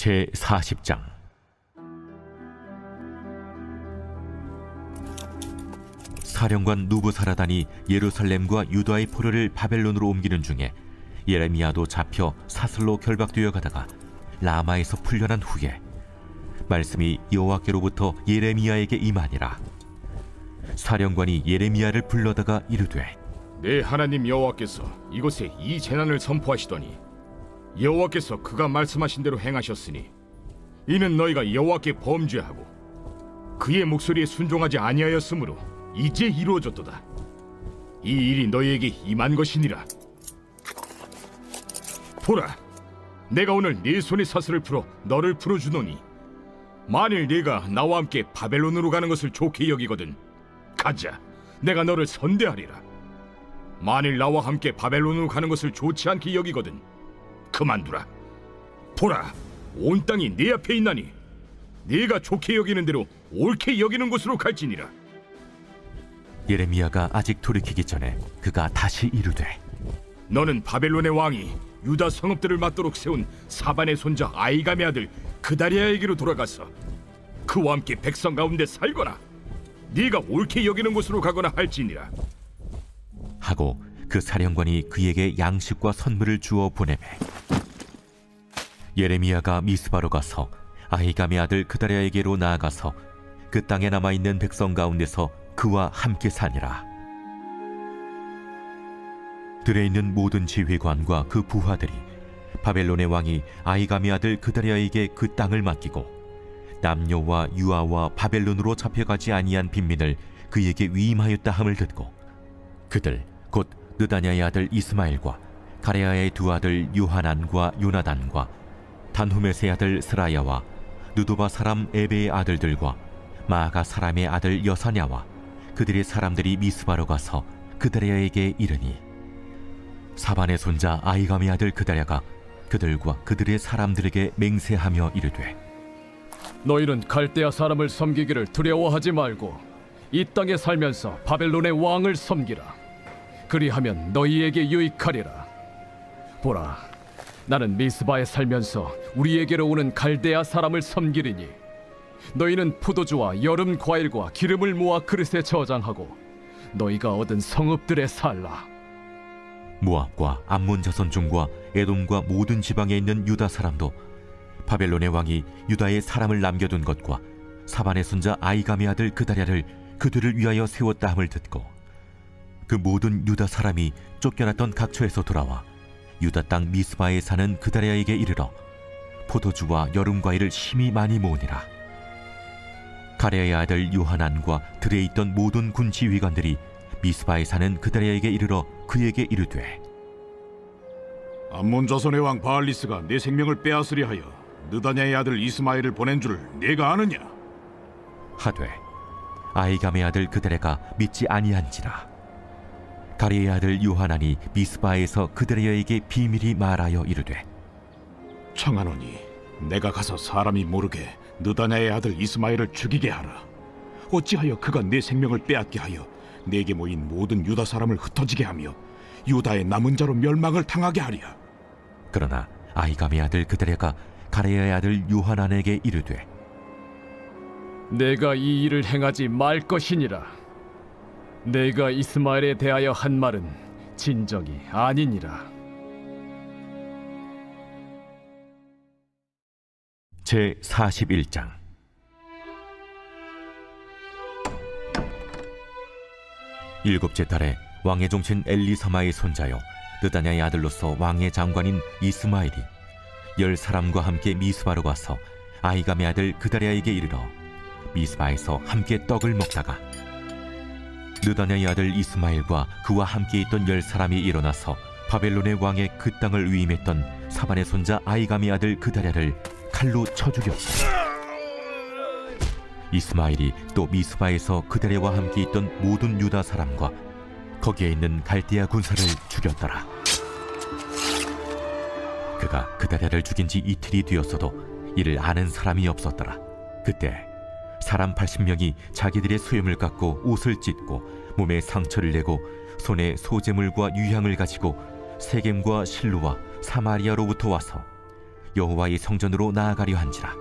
제 40장. 사령관 누부사라단이 예루살렘과 유다의 포로를 바벨론으로 옮기는 중에 예레미야도 잡혀 사슬로 결박되어 가다가 라마에서 풀려난 후에 말씀이 여호와께로부터 예레미야에게 임하니라. 사령관이 예레미야를 불러다가 이르되 내 하나님 여호와께서 이곳에 이 재난을 선포하시더니 여호와께서 그가 말씀하신 대로 행하셨으니 이는 너희가 여호와께 범죄하고 그의 목소리에 순종하지 아니하였으므로 이제 이루어졌도다. 이 일이 너희에게 임한 것이니라. 보라, 내가 오늘 네 손의 사슬을 풀어 너를 풀어주노니 만일 네가 나와 함께 바벨론으로 가는 것을 좋게 여기거든 가자, 내가 너를 선대하리라. 만일 나와 함께 바벨론으로 가는 것을 좋지 않게 여기거든 그만두라. 보라 온 땅이 네 앞에 있나니 네가 좋게 여기는 대로 옳게 여기는 곳으로 갈지니라. 예레미야가 아직 돌이키기 전에 그가 다시 이르되 너는 바벨론의 왕이 유다 성읍들을 맞도록 세운 사반의 손자 아이감의 아들 그다리아에게로 돌아가서 그와 함께 백성 가운데 살거나 네가 옳게 여기는 곳으로 가거나 할지니라. 하고 그 사령관이 그에게 양식과 선물을 주어 보내매 예레미야가 미스바로 가서 아히감의 아들 그다리아에게로 나아가서 그 땅에 남아 있는 백성 가운데서 그와 함께 사니라. 들에 있는 모든 지휘관과 그 부하들이 바벨론의 왕이 아히감의 아들 그다리아에게 그 땅을 맡기고 남녀와 유아와 바벨론으로 잡혀가지 아니한 빈민을 그에게 위임하였다 함을 듣고 그들 곧 느다냐의 아들 이스마엘과 가레아의 두 아들 요하난과 요나단과 단후메스의 아들 스라야와 누도바 사람 에베의 아들들과 마아가 사람의 아들 여사냐와 그들의 사람들이 미스바로 가서 그다리아에게 이르니 사반의 손자 아이감의 아들 그다랴가 그들과 그들의 사람들에게 맹세하며 이르되 너희는 갈대아 사람을 섬기기를 두려워하지 말고 이 땅에 살면서 바벨론의 왕을 섬기라. 그리하면 너희에게 유익하리라. 보라, 나는 미스바에 살면서 우리에게로 오는 갈대아 사람을 섬기리니 너희는 포도주와 여름 과일과 기름을 모아 그릇에 저장하고 너희가 얻은 성읍들에 살라. 모압과 암몬 자손 중과 에돔과 모든 지방에 있는 유다 사람도 바벨론의 왕이 유다에 사람을 남겨둔 것과 사반의 손자 아이감의 아들 그다랴를 그들을 위하여 세웠다 함을 듣고 그 모든 유다 사람이 쫓겨났던 각처에서 돌아와 유다 땅 미스바에 사는 그다랴에게 이르러 포도주와 여름 과일을 심히 많이 모으니라 가레아의 아들 요하난과 들에 있던 모든 군 지휘관들이 미스바에 사는 그다랴에게 이르러 그에게 이르되 암몬 자손의 왕 바알리스가 내 생명을 빼앗으려 하여 느다냐의 아들 이스마엘을 보낸 줄 네가 아느냐? 하되 아이감의 아들 그들에가 믿지 아니한지라 가리의 아들 요하난이 미스바에서 그들에게 비밀이 말하여 이르되 청하노니 내가 가서 사람이 모르게 느다냐의 아들 이스마엘을 죽이게 하라. 어찌하여 그가 내 생명을 빼앗게 하여 내게 모인 모든 유다 사람을 흩어지게 하며 유다의 남은 자로 멸망을 당하게 하랴. 그러나 아이감의 아들 그들에가 가레의 아들 요하난에게 이르되 내가 이 일을 행하지 말 것이니라. 내가 이스마엘에 대하여 한 말은 진정이 아니니라. 제 41장 일곱째 달에 왕의 종친 엘리사마의 손자요 느다냐의 아들로서 왕의 장관인 이스마엘이 열 사람과 함께 미스바로 가서 아이감의 아들 그다리아에게 이르러 미스바에서 함께 떡을 먹다가 느다냐의 아들 이스마엘과 그와 함께 있던 열 사람이 일어나서 바벨론의 왕의 그 땅을 위임했던 사반의 손자 아이감의 아들 그다랴를 칼로 쳐 죽였고 이스마엘이 또 미스바에서 그다랴와 함께 있던 모든 유다 사람과 거기에 있는 갈대아 군사를 죽였더라. 그가 그다랴를 죽인 지 이틀이 되었어도 이를 아는 사람이 없었더라. 그때 사람 80명이 자기들의 수염을 깎고 옷을 찢고 몸에 상처를 내고 손에 소재물과 유향을 가지고 세겜과 실로와 사마리아로부터 와서 여호와의 성전으로 나아가려 한지라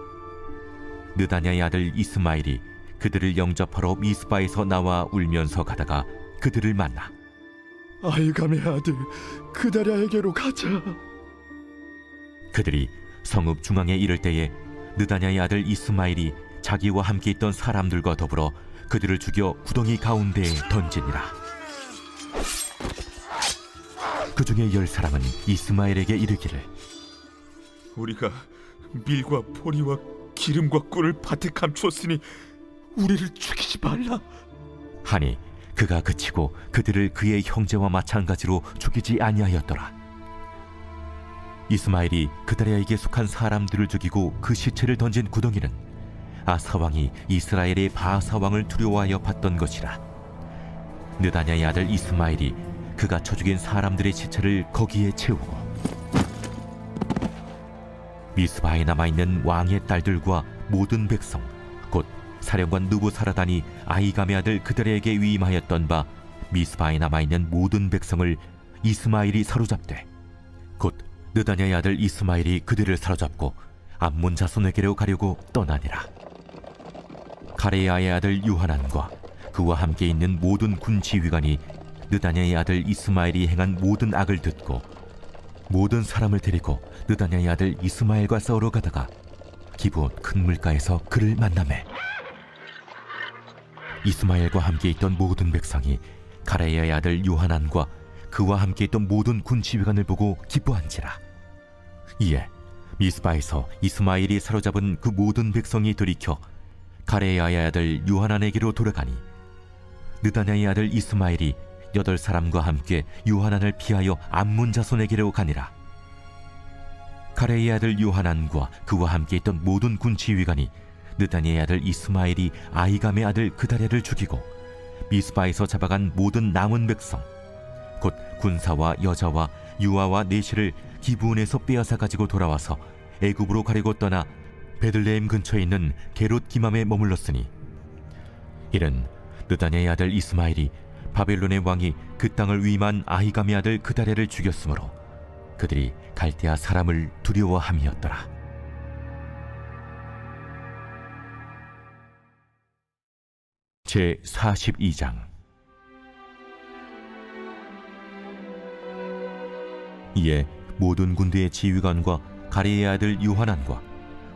느다냐의 아들 이스마엘이 그들을 영접하러 미스바에서 나와 울면서 가다가 그들을 만나 아이감의 아들 그다랴에게로 가자. 그들이 성읍 중앙에 이를 때에 느다냐의 아들 이스마엘이 자기와 함께 있던 사람들과 더불어 그들을 죽여 구덩이 가운데에 던지니라. 그 중에 열 사람은 이스마엘에게 이르기를 우리가 밀과 보리와 기름과 꿀을 밭에 감추었으니 우리를 죽이지 말라. 하니 그가 그치고 그들을 그의 형제와 마찬가지로 죽이지 아니하였더라. 이스마엘이 그다리아에게 속한 사람들을 죽이고 그 시체를 던진 구덩이는 아사 왕이 이스라엘의 바사 왕을 두려워하여 봤던 것이라. 느다냐의 아들 이스마엘이 그가 쳐 죽인 사람들의 시체를 거기에 채우고 미스바에 남아 있는 왕의 딸들과 모든 백성 곧 사령관 누부사라단이 아이감의 아들 그들에게 위임하였던 바 미스바에 남아 있는 모든 백성을 이스마일이 사로잡되 곧 느다냐의 아들 이스마일이 그들을 사로잡고 암몬 자손에게로 가려고 떠나니라 가레야의 아들 유하난과 그와 함께 있는 모든 군 지휘관이 느다냐의 아들 이스마일이 행한 모든 악을 듣고 모든 사람을 데리고 느다냐의 아들 이스마엘과 싸우러 가다가 기브온 큰 물가에서 그를 만나매 이스마엘과 함께 있던 모든 백성이 가레야의 아들 요하난과 그와 함께 있던 모든 군 지휘관을 보고 기뻐한지라. 이에 미스바에서 이스마엘이 사로잡은 그 모든 백성이 돌이켜 가레야의 아들 요하난에게로 돌아가니 느다냐의 아들 이스마엘이 여덟 사람과 함께 요하난을 피하여 암문 자손에게로 가니라. 가레의 아들 요하난과 그와 함께 있던 모든 군 지휘관이 느다니의 아들 이스마엘이 아이감의 아들 그다랴를 죽이고 미스바에서 잡아간 모든 남은 백성 곧 군사와 여자와 유아와 내시를 기브온에서 빼앗아 가지고 돌아와서 애굽으로 가려고 떠나 베들레헴 근처에 있는 게롯 기맘에 머물렀으니 이는 느다냐의 아들 이스마엘이 바벨론의 왕이 그 땅을 위임한 아히감의 아들 그다랴를 죽였으므로 그들이 갈대아 사람을 두려워함이었더라. 제 42장 이에 모든 군대의 지휘관과 가리의 아들 요하난과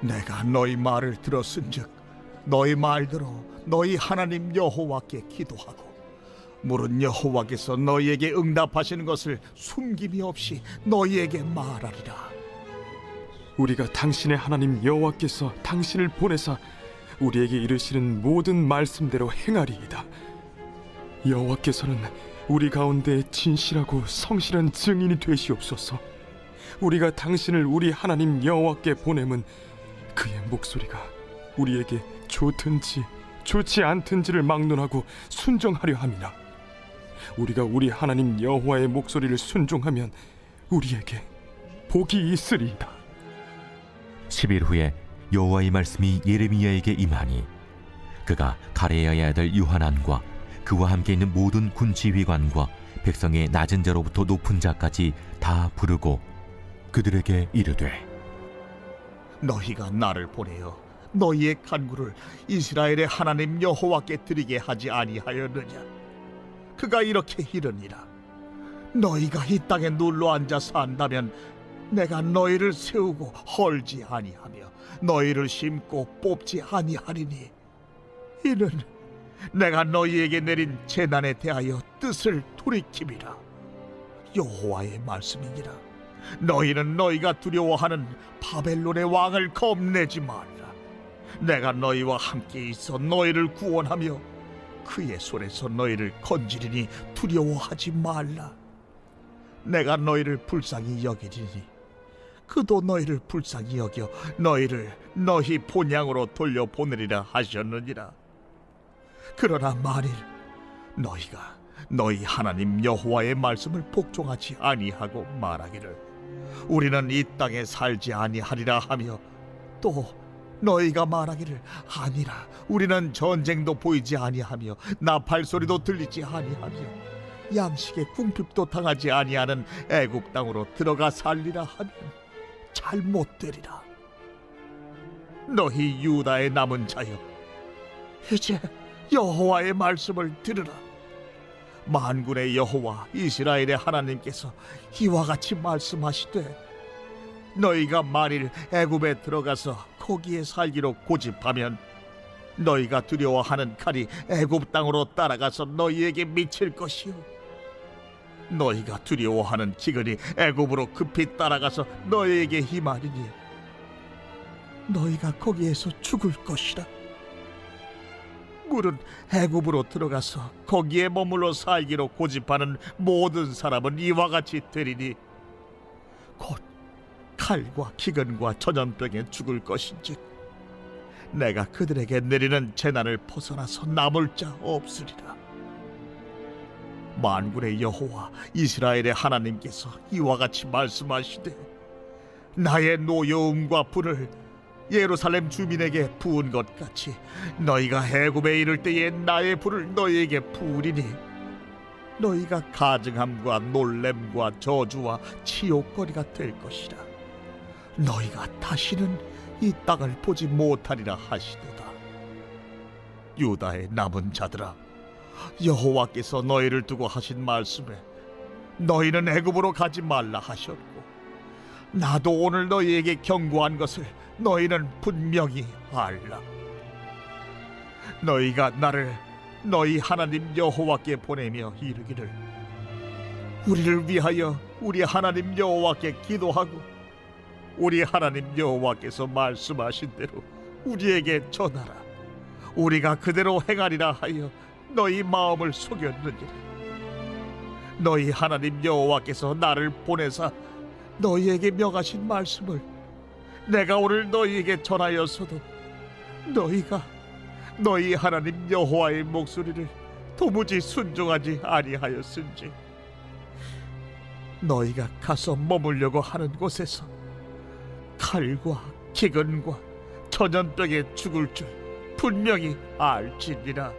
내가 너희 말을 들었은즉 너희 말대로 너희 하나님 여호와께 기도하고 물은 여호와께서 너희에게 응답하시는 것을 숨김이 없이 너희에게 말하리라 우리가 당신의 하나님 여호와께서 당신을 보내사 우리에게 이르시는 모든 말씀대로 행하리이다. 여호와께서는 우리 가운데 진실하고 성실한 증인이 되시옵소서. 우리가 당신을 우리 하나님 여호와께 보냄은 그의 목소리가 우리에게 좋든지 좋지 않든지를 막론하고 순종하려 함이라. 우리가 우리 하나님 여호와의 목소리를 순종하면 우리에게 복이 있으리이다. 10일 후에 여호와의 말씀이 예레미야에게 임하니 그가 가레야의 아들 요하난과 그와 함께 있는 모든 군 지휘관과 백성의 낮은 자로부터 높은 자까지 다 부르고 그들에게 이르되 너희가 나를 보내어 너희의 간구를 이스라엘의 하나님 여호와께 드리게 하지 아니하였느냐? 그가 이렇게 이르니라. 너희가 이 땅에 눌러 앉아 산다면 내가 너희를 세우고 헐지 아니하며 너희를 심고 뽑지 아니하리니 이는 내가 너희에게 내린 재난에 대하여 뜻을 돌이킴이라. 여호와의 말씀이니라 너희는 너희가 두려워하는 바벨론의 왕을 겁내지 말라 내가 너희와 함께 있어 너희를 구원하며 그의 손에서 너희를 건지리니 두려워하지 말라 내가 너희를 불쌍히 여기리니 그도 너희를 불쌍히 여겨 너희를 너희 본향으로 돌려 보내리라 하셨느니라. 그러나 만일 너희가 너희 하나님 여호와의 말씀을 복종하지 아니하고 말하기를 우리는 이 땅에 살지 아니하리라 하며 또 너희가 말하기를 아니라 우리는 전쟁도 보이지 아니하며 나팔 소리도 들리지 아니하며 양식의 궁핍도 당하지 아니하는 애굽 땅으로 들어가 살리라 하면 잘못 되리라. 너희 유다의 남은 자여 이제 여호와의 말씀을 들으라 만군의 여호와 이스라엘의 하나님께서 이와 같이 말씀하시되 너희가 만일 애굽에 들어가서 거기에 살기로 고집하면 너희가 두려워하는 칼이 애굽 땅으로 따라가서 너희에게 미칠 것이요. 너희가 두려워하는 기근이 애굽으로 급히 따라가서 너희에게 힘하리니 너희가 거기에서 죽을 것이라 물은 애굽으로 들어가서 거기에 머물러 살기로 고집하는 모든 사람은 이와 같이 되리니 곧 칼과 기근과 전염병에 죽을 것인즉 내가 그들에게 내리는 재난을 벗어나서 남을 자 없으리라. 만군의 여호와 이스라엘의 하나님께서 이와 같이 말씀하시되 나의 노여움과 불을 예루살렘 주민에게 부은 것 같이 너희가 해굽에 이를 때에 나의 불을 너희에게 부으리니 너희가 가증함과 놀램과 저주와 치욕거리가 될 것이라. 너희가 다시는 이 땅을 보지 못하리라 하시도다. 유다의 남은 자들아 여호와께서 너희를 두고 하신 말씀에 너희는 애굽으로 가지 말라 하셨고 나도 오늘 너희에게 경고한 것을 너희는 분명히 알라. 너희가 나를 너희 하나님 여호와께 보내며 이르기를 우리를 위하여 우리 하나님 여호와께 기도하고 우리 하나님 여호와께서 말씀하신 대로 우리에게 전하라. 우리가 그대로 행하리라 하여 너희 마음을 속였느니라. 너희 하나님 여호와께서 나를 보내사 너희에게 명하신 말씀을 내가 오늘 너희에게 전하였어도 너희가 너희 하나님 여호와의 목소리를 도무지 순종하지 아니하였은지 너희가 가서 머물려고 하는 곳에서 칼과 기근과 전염병에 죽을 줄 분명히 알지니라.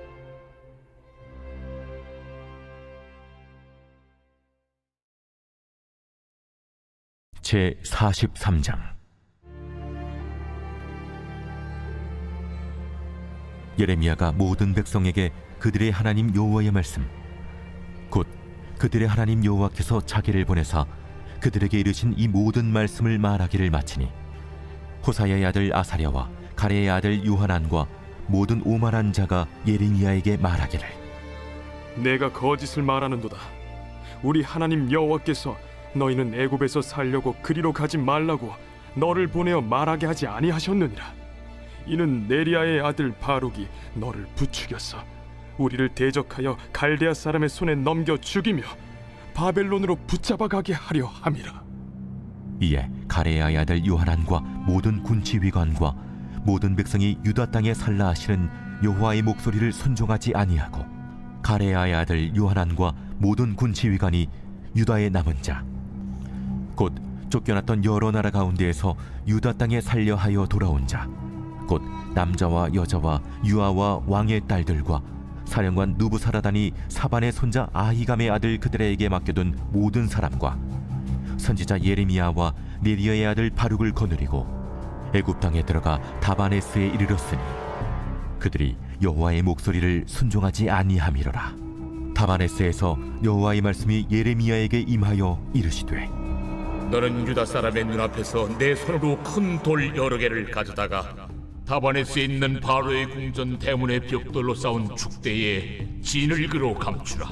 제 43장 예레미야가 모든 백성에게 그들의 하나님 여호와의 말씀 곧 그들의 하나님 여호와께서 자기를 보내사 그들에게 이르신 이 모든 말씀을 말하기를 마치니 호사야의 아들 아사랴와 가레의 아들 요하난과 모든 오만한 자가 예레미야에게 말하기를 내가 거짓을 말하는도다. 우리 하나님 여호와께서 너희는 애굽에서 살려고 그리로 가지 말라고 너를 보내어 말하게 하지 아니하셨느니라. 이는 네리아의 아들 바룩이 너를 부추겼어. 우리를 대적하여 갈대아 사람의 손에 넘겨 죽이며 바벨론으로 붙잡아 가게 하려 함이라. 이에 가레야의 아들 요하난과 모든 군치위관과 모든 백성이 유다 땅에 살라 하시는 여호와의 목소리를 순종하지 아니하고 가레야의 아들 요하난과 모든 군치위관이 유다의 남은 자 곧 쫓겨났던 여러 나라 가운데에서 유다 땅에 살려 하여 돌아온 자 곧 남자와 여자와 유아와 왕의 딸들과 사령관 누부사라단이 사반의 손자 아히감의 아들 그들에게 맡겨둔 모든 사람과 선지자 예레미야와 네리야의 아들 바룩을 거느리고 애굽 땅에 들어가 다바네스에 이르렀으니 그들이 여호와의 목소리를 순종하지 아니함이로라. 다바네스에서 여호와의 말씀이 예레미야에게 임하여 이르시되 너는 유다 사람의 눈앞에서 내 손으로 큰 돌 여러 개를 가져다가 다바네스에 있는 바로의 궁전 대문의 벽돌로 쌓은 축대에 진을 그로 감추라.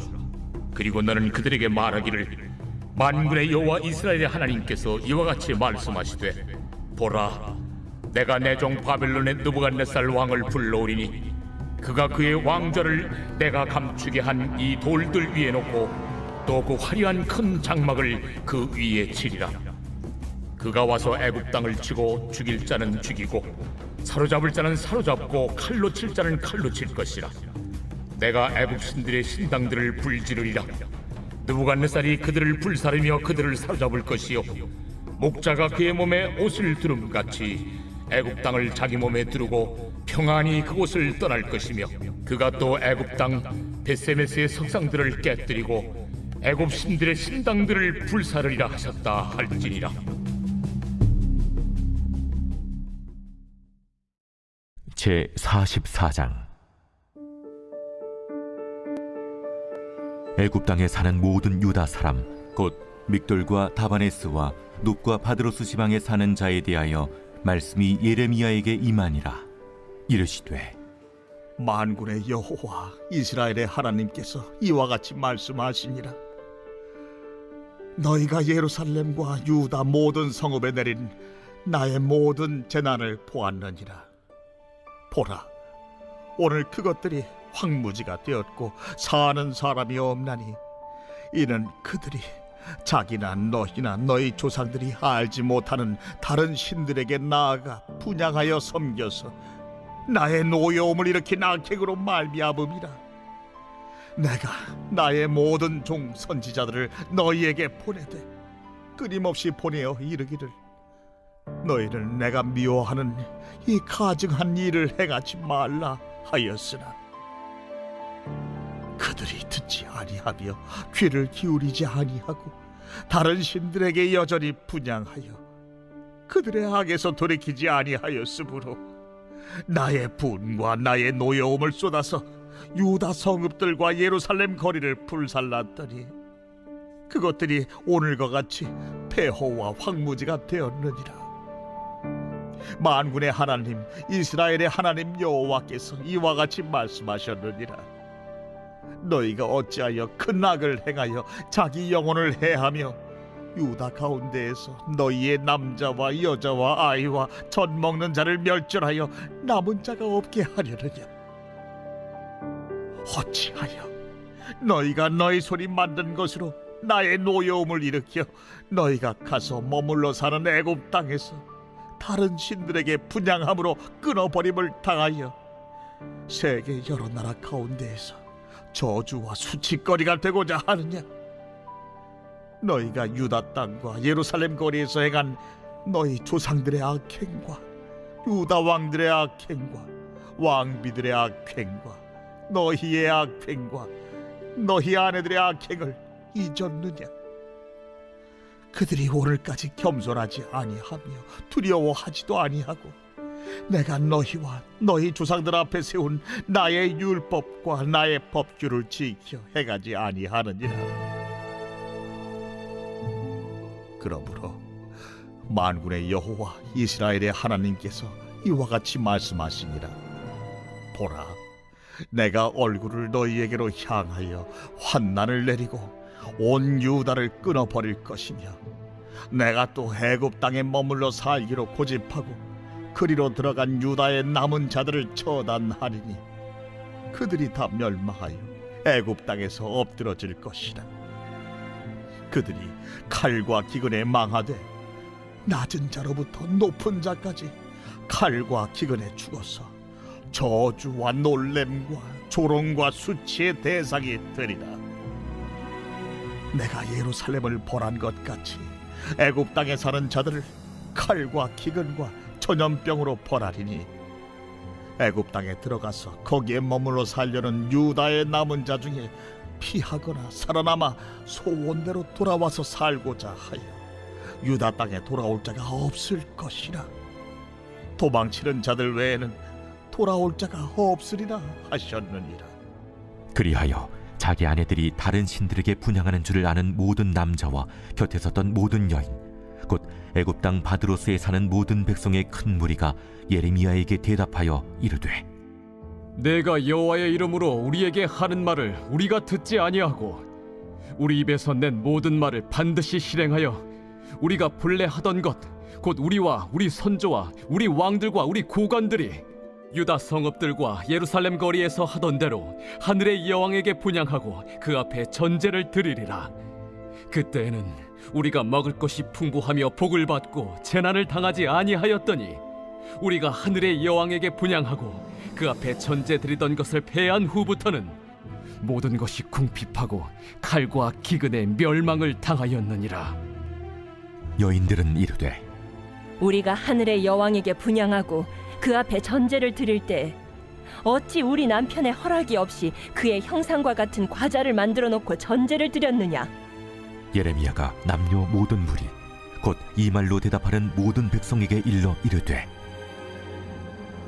그리고 너는 그들에게 말하기를 만군의 여호와 이스라엘의 하나님께서 이와 같이 말씀하시되 보라 내가 내 종 바벨론의 느부갓네살 왕을 불러오리니 그가 그의 왕좌를 내가 감추게 한 이 돌들 위에 놓고 또 그 화려한 큰 장막을 그 위에 치리라 그가 와서 애굽 땅을 치고 죽일 자는 죽이고 사로잡을 자는 사로잡고 칼로 칠 자는 칼로 칠 것이라. 내가 애굽 신들의 신당들을 불지르리라. 느부갓네살이 그들을 불사르며 그들을 사로잡을 것이요. 목자가 그의 몸에 옷을 두름 같이 애굽 땅을 자기 몸에 두르고 평안히 그곳을 떠날 것이며 그가 또 애굽 땅 베세메스의 석상들을 깨뜨리고 애굽 신들의 신당들을 불사르리라 하셨다 할지니라 제 44장. 애굽 땅에 사는 모든 유다 사람 곧 믹돌과 다바네스와 눕과 바드로스 지방에 사는 자에 대하여 말씀이 예레미야에게 임하니라. 이르시되 만군의 여호와 이스라엘의 하나님께서 이와 같이 말씀하시니라. 너희가 예루살렘과 유다 모든 성읍에 내린 나의 모든 재난을 보았느니라 보라. 오늘 그것들이 황무지가 되었고 사는 사람이 없나니 이는 그들이 자기나 너희나 너희 조상들이 알지 못하는 다른 신들에게 나아가 분양하여 섬겨서 나의 노여움을 일으킨 악행으로 말미암음이라. 내가 나의 모든 종 선지자들을 너희에게 보내되 끊임없이 보내어 이르기를 너희는 내가 미워하는 이 가증한 일을 행하지 말라 하였으나 그들이 듣지 아니하며 귀를 기울이지 아니하고 다른 신들에게 여전히 분양하여 그들의 악에서 돌이키지 아니하였으므로 나의 분과 나의 노여움을 쏟아서 유다 성읍들과 예루살렘 거리를 불살랐더니 그것들이 오늘과 같이 폐허와 황무지가 되었느니라 만군의 하나님 이스라엘의 하나님 여호와께서 이와 같이 말씀하셨느니라. 너희가 어찌하여 큰 악을 행하여 자기 영혼을 해하며 유다 가운데에서 너희의 남자와 여자와 아이와 젖 먹는 자를 멸절하여 남은 자가 없게 하려느냐? 어찌하여 너희가 너희 손이 만든 것으로 나의 노여움을 일으켜 너희가 가서 머물러 사는 애굽 땅에서 다른 신들에게 분양함으로 끊어버림을 당하여 세계 여러 나라 가운데에서 저주와 수치거리가 되고자 하느냐? 너희가 유다 땅과 예루살렘 거리에서 행한 너희 조상들의 악행과 유다 왕들의 악행과 왕비들의 악행과 너희의 악행과 너희 아내들의 악행을 잊었느냐 그들이 오늘까지 겸손하지 아니하며 두려워하지도 아니하고 내가 너희와 너희 조상들 앞에 세운 나의 율법과 나의 법규를 지켜 행하지 아니하느니라. 그러므로 만군의 여호와 이스라엘의 하나님께서 이와 같이 말씀하시니라. 보라 내가 얼굴을 너희에게로 향하여 환난을 내리고 온 유다를 끊어 버릴 것이며 내가 또 애굽 땅에 머물러 살기로 고집하고 그리로 들어간 유다의 남은 자들을 처단하리니 그들이 다 멸망하여 애굽 땅에서 엎드러질 것이라 그들이 칼과 기근에 망하되 낮은 자로부터 높은 자까지 칼과 기근에 죽어서 저주와 놀램과 조롱과 수치의 대상이 되리라 내가 예루살렘을 벌한 것 같이 애굽 땅에 사는 자들을 칼과 기근과 전염병으로 벌하리니 애굽 땅에 들어가서 거기에 머물러 살려는 유다의 남은 자 중에 피하거나 살아남아 소원대로 돌아와서 살고자 하여 유다 땅에 돌아올 자가 없을 것이라. 도망치는 자들 외에는 돌아올 자가 없으리라 하셨느니라. 그리하여 자기 아내들이 다른 신들에게 분양하는 줄을 아는 모든 남자와 곁에 섰던 모든 여인 곧 애굽 땅 바드로스에 사는 모든 백성의 큰 무리가 예레미야에게 대답하여 이르되 내가 여호와의 이름으로 우리에게 하는 말을 우리가 듣지 아니하고 우리 입에서 낸 모든 말을 반드시 실행하여 우리가 본래 하던 것 곧 우리와 우리 선조와 우리 왕들과 우리 고관들이 유다 성읍들과 예루살렘 거리에서 하던 대로 하늘의 여왕에게 분양하고 그 앞에 전제를 드리리라. 그때에는 우리가 먹을 것이 풍부하며 복을 받고 재난을 당하지 아니하였더니 우리가 하늘의 여왕에게 분양하고 그 앞에 전제 드리던 것을 패한 후부터는 모든 것이 궁핍하고 칼과 기근에 멸망을 당하였느니라. 여인들은 이르되 우리가 하늘의 여왕에게 분양하고 그 앞에 전제를 드릴 때 어찌 우리 남편의 허락이 없이 그의 형상과 같은 과자를 만들어 놓고 전제를 드렸느냐? 예레미야가 남녀 모든 무리 곧 이 말로 대답하는 모든 백성에게 일러 이르되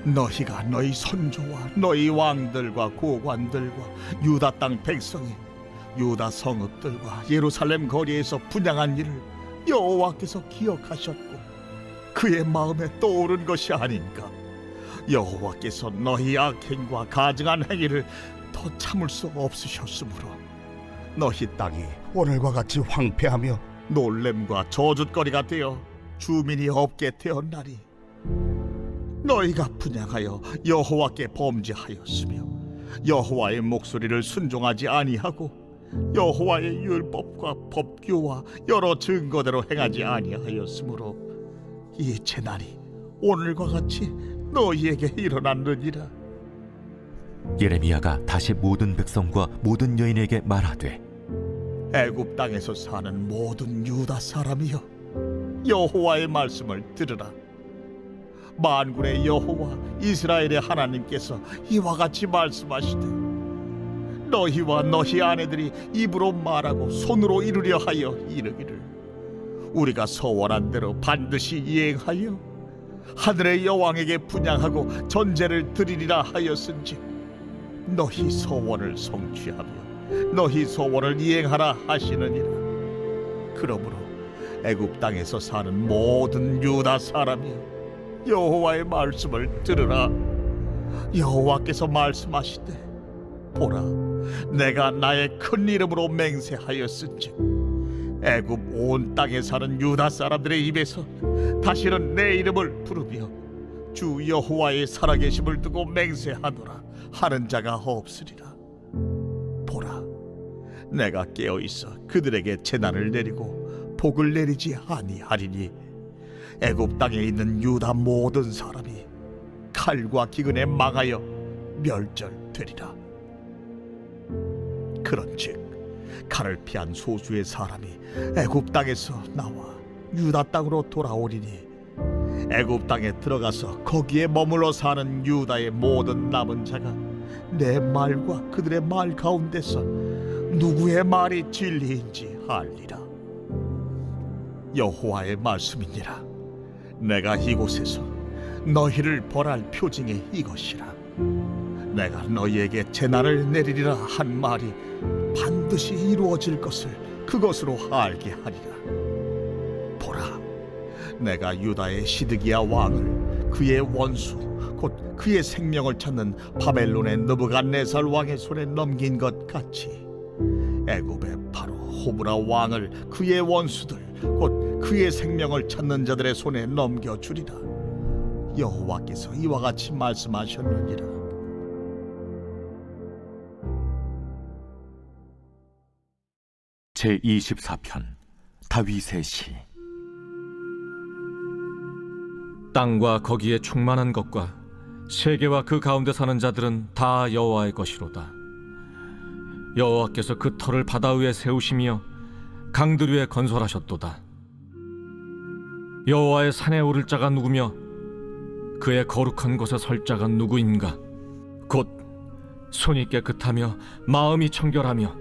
너희가 너희 선조와 너희 왕들과 고관들과 유다 땅 백성이 유다 성읍들과 예루살렘 거리에서 분양한 일을 여호와께서 기억하셨고 그의 마음에 떠오른 것이 아닌가 여호와께서 너희 악행과 가증한 행위를 더 참을 수 없으셨으므로 너희 땅이 오늘과 같이 황폐하며 놀램과 저주거리가 되어 주민이 없게 되었나니 너희가 분양하여 여호와께 범죄하였으며 여호와의 목소리를 순종하지 아니하고 여호와의 율법과 법규와 여러 증거대로 행하지 아니하였으므로 이 재난이 오늘과 같이 너희에게 일어났느니라. 예레미야가 다시 모든 백성과 모든 여인에게 말하되 애굽 땅에서 사는 모든 유다 사람이여 여호와의 말씀을 들으라. 만군의 여호와 이스라엘의 하나님께서 이와 같이 말씀하시되 너희와 너희 아내들이 입으로 말하고 손으로 이루려 하여 이르기를 우리가 서원한 대로 반드시 이행하여 하늘의 여왕에게 분양하고 전제를 드리리라 하였은지 너희 소원을 성취하며 너희 소원을 이행하라 하시느니라. 그러므로 애굽 땅에서 사는 모든 유다 사람이여 여호와의 말씀을 들으라. 여호와께서 말씀하시되 보라 내가 나의 큰 이름으로 맹세하였은즉 애굽 온 땅에 사는 유다 사람들의 입에서 다시는 내 이름을 부르며 주 여호와의 살아계심을 두고 맹세하노라 하는 자가 없으리라. 보라 내가 깨어 있어 그들에게 재난을 내리고 복을 내리지 아니하리니 애굽 땅에 있는 유다 모든 사람이 칼과 기근에 망하여 멸절되리라. 그런즉 칼을 피한 소수의 사람이 애굽 땅에서 나와 유다 땅으로 돌아오리니 애굽 땅에 들어가서 거기에 머물러 사는 유다의 모든 남은 자가 내 말과 그들의 말 가운데서 누구의 말이 진리인지 알리라. 여호와의 말씀이니라. 내가 이곳에서 너희를 벌할 표징이 이것이라. 내가 너희에게 재난을 내리리라 한 말이 반드시 이루어질 것을 그것으로 알게 하리라. 보라 내가 유다의 시드기야 왕을 그의 원수 곧 그의 생명을 찾는 바벨론의 느부갓네살 왕의 손에 넘긴 것 같이 애굽의 바로 호브라 왕을 그의 원수들 곧 그의 생명을 찾는 자들의 손에 넘겨 주리라. 여호와께서 이와 같이 말씀하셨느니라 제 24편 다윗의 시 땅과 거기에 충만한 것과 세계와 그 가운데 사는 자들은 다 여호와의 것이로다. 여호와께서 그 터를 바다 위에 세우시며 강들 위에 건설하셨도다. 여호와의 산에 오를 자가 누구며 그의 거룩한 곳에 설 자가 누구인가? 곧 손이 깨끗하며 마음이 청결하며